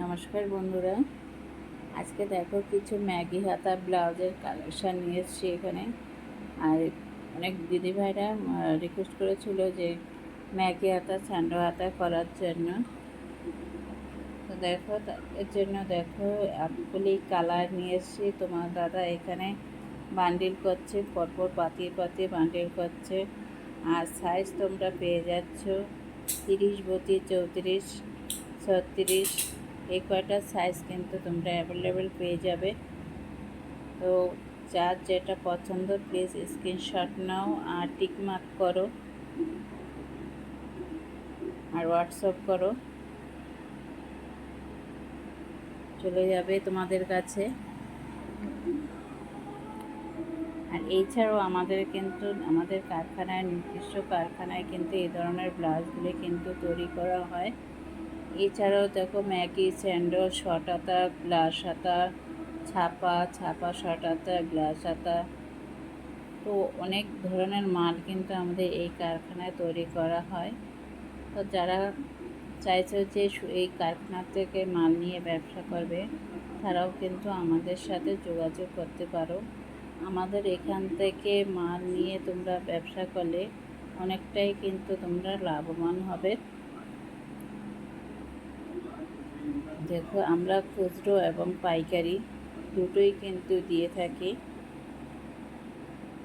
নমস্কার বন্ধুরা। আজকে দেখো কিছু ম্যাগি হাতা ব্লাউজের কালেকশান নিয়ে এসেছি এখানে। আর অনেক দিদিভাইরা রিকোয়েস্ট করেছিল যে ম্যাগি হাতা, স্যান্ডো হাতা করার জন্য। তো দেখো এর জন্য দেখো অনেকগুলি কালার নিয়ে এসেছি তোমার দাদা এখানে বান্ডিল করছে, পরপর পাতিয়ে পাতিয়ে বান্ডিল করছে। আর সাইজ তোমরা পেয়ে যাচ্ছ তিরিশ বত্রিশ চৌত্রিশ, ছত্রিশ এই কয়টা সাইজ কিন্তু তোমরা অ্যাভেলেবেল পেয়ে যাবে। তো যার যেটা পছন্দ প্লিজ স্ক্রিনশট নাও আর টিক মার্ক করো। আর হোয়াটসঅ্যাপ করো। চলে যাবে তোমাদের কাছে। আর এছাড়াও আমাদের কিন্তু, আমাদের কারখানায়, নির্দিষ্ট কারখানায় কিন্তু এই ধরনের ব্লাউজগুলি কিন্তু তৈরি করা হয়। এছাড়াও দেখো ম্যাগি স্যান্ডো শর্ট আতা গ্লাস আতা ছাপা ছাপা শর্ট আতা গ্লাস হাতা তো অনেক ধরনের মাল কিন্তু আমাদের এই কারখানায় তৈরি করা হয়। তো যারা চাইছে যে এই কারখানা থেকে মাল নিয়ে ব্যবসা করবে, তারাও কিন্তু আমাদের সাথে যোগাযোগ করতে পারো। আমাদের এখান থেকে মাল নিয়ে তোমরা ব্যবসা করলে অনেকটাই কিন্তু তোমরা লাভবান হবে। দেখো আমরা খুচরো এবং পাইকারি দুটোই কিন্তু দিয়ে থাকি।